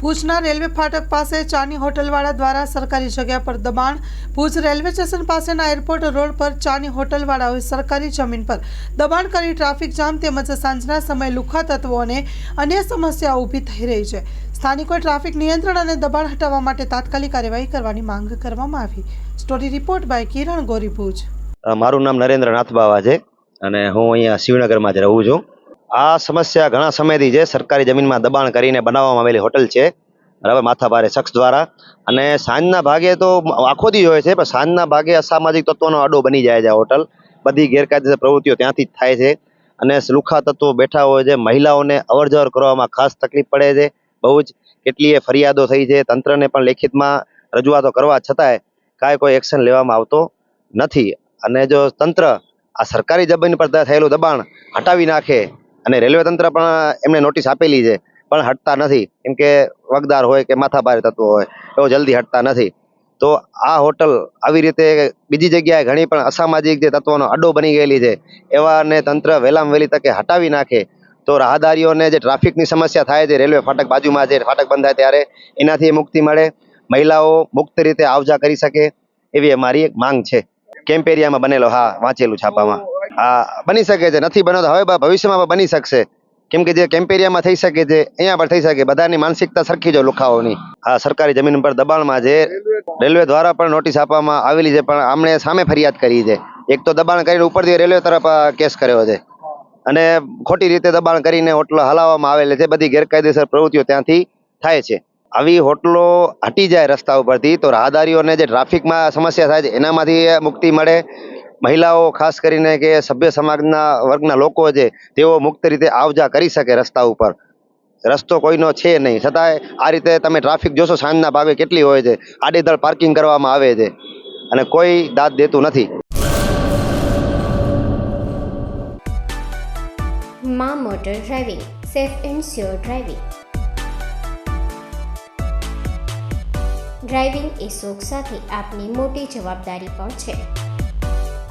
ભુજના રેલવે ફાટક પાસે ચાની હોટલવાળા દ્વારા સરકારી જગ્યા પર દબાણ. ભુજ રેલવે સ્ટેશન પાસેના એરપોર્ટ રોડ પર ચાની હોટલવાળાઓએ સરકારી જમીન પર દબાણ કરી ટ્રાફિક જામ તેમજ સાંજના સમયે લુખા તત્વો અને અન્ય સમસ્યાઓ ઊભી થઈ રહી છે. સ્થાનિકોએ ટ્રાફિક નિયંત્રણ અને દબાણ હટાવવા માટે તાત્કાલિક કાર્યવાહી કરવાની માંગ કરવામાં આવી. સ્ટોરી રિપોર્ટ બાય કિરણ ગોરી ભુજ. મારું નામ નરેન્દ્ર નાથબાવા છે અને હું અહીંયા શિવનગરમાં જ રહું છું. આ સમસ્યા ઘણા સમયથી છે સરકારી જમીનમાં દબાણ કરીને બનાવવામાં આવેલી હોટલ છે. બરાબર માથાભારે શખ્સ દ્વારા. અને સાંજના ભાગે તો આખો દી હોય છે, પણ સાંજના ભાગે અસામાજિક તત્વોનો આડો બની જાય છે હોટલ. બધી ગેરકાયદેસર પ્રવૃત્તિઓ ત્યાંથી જ થાય છે. અને લુખા તત્વો બેઠા હોય છે, મહિલાઓને અવરજવર કરવામાં ખાસ તકલીફ પડે છે. બહુ જ કેટલીય ફરિયાદો થઈ છે. તંત્રને પણ લેખિતમાં રજૂઆતો કરવા છતાંય કાંઈ કોઈ એક્શન લેવામાં આવતો નથી. અને જો તંત્ર આ સરકારી જમીન પર થયેલું દબાણ હટાવી નાખે અને રેલવે તંત્ર પણ એમને નોટિસ આપેલી છે, પણ હટતા નથી. કેમ કે વગદાર હોય કે માથાભારે તત્વો હોય એવો જલ્દી હટતા નથી. તો આ હોટલ આવી રીતે બીજી જગ્યાએ ઘણી પણ અસામાજિક જે તત્વોનો અડ્ડો બની ગયેલી છે. એવાને તંત્ર વહેલામાં વહેલી તકે હટાવી નાખે. તો રાહદારીઓને જે ટ્રાફિકની સમસ્યા થાય છે, રેલવે ફાટક બાજુમાં જે ફાટક બંધ થાય ત્યારે એનાથી મુક્તિ મળે. મહિલાઓ મુક્ત રીતે આવજા કરી શકે, એવી અમારી એક માંગ છે. કેમ્પ એરિયામાં બનેલો, હા, વાંચેલું છાપામાં. બની શકે છે, નથી બનો હવે ભવિષ્યમાં બની શકશે. કેમ કે જે કેમ્પેરિયામાં થઈ શકે છે, અહીંયા પણ થઈ શકે. બધાની માનસિકતા સરખી જો લુખાઓની. આ સરકારી જમીન પર દબાણમાં છે રેલવે દ્વારા પણ નોટિસ આપવામાં આવેલી છે, પણ આમણે સામે ફરિયાદ કરી છે. એક તો દબાણ કરીને ઉપરથી રેલવે તરફ કેસ કર્યો છે. અને ખોટી રીતે દબાણ કરીને હોટલો હલાવવામાં આવેલી છે, બધી ગેરકાયદેસર પ્રવૃત્તિઓ ત્યાંથી થાય છે. આવી હોટલો હટી જાય રસ્તા ઉપરથી, તો રાહદારીઓને જે ટ્રાફિકમાં સમસ્યા થાય છે, એનામાંથી મુક્તિ મળે. મહિલાઓ, ખાસ કરીને કે સભ્ય સમાજના વર્ગના લોકો છે તેઓ મુક્ત રીતે આવજા કરી શકે રસ્તા ઉપર. રસ્તો કોઈનો છે નહીં. છતાંય આ રીતે તમે ટ્રાફિક જોશો, સાંજના ભાગે કેટલી હોય છે? આડેધડ પાર્કિંગ કરવામાં આવે છે. અને કોઈ દાદ દેતું નથી. માં motor driving. Safe and sure driving. Driving એ શોખ સાથે આપની મોટી જવાબદારી પણ છે.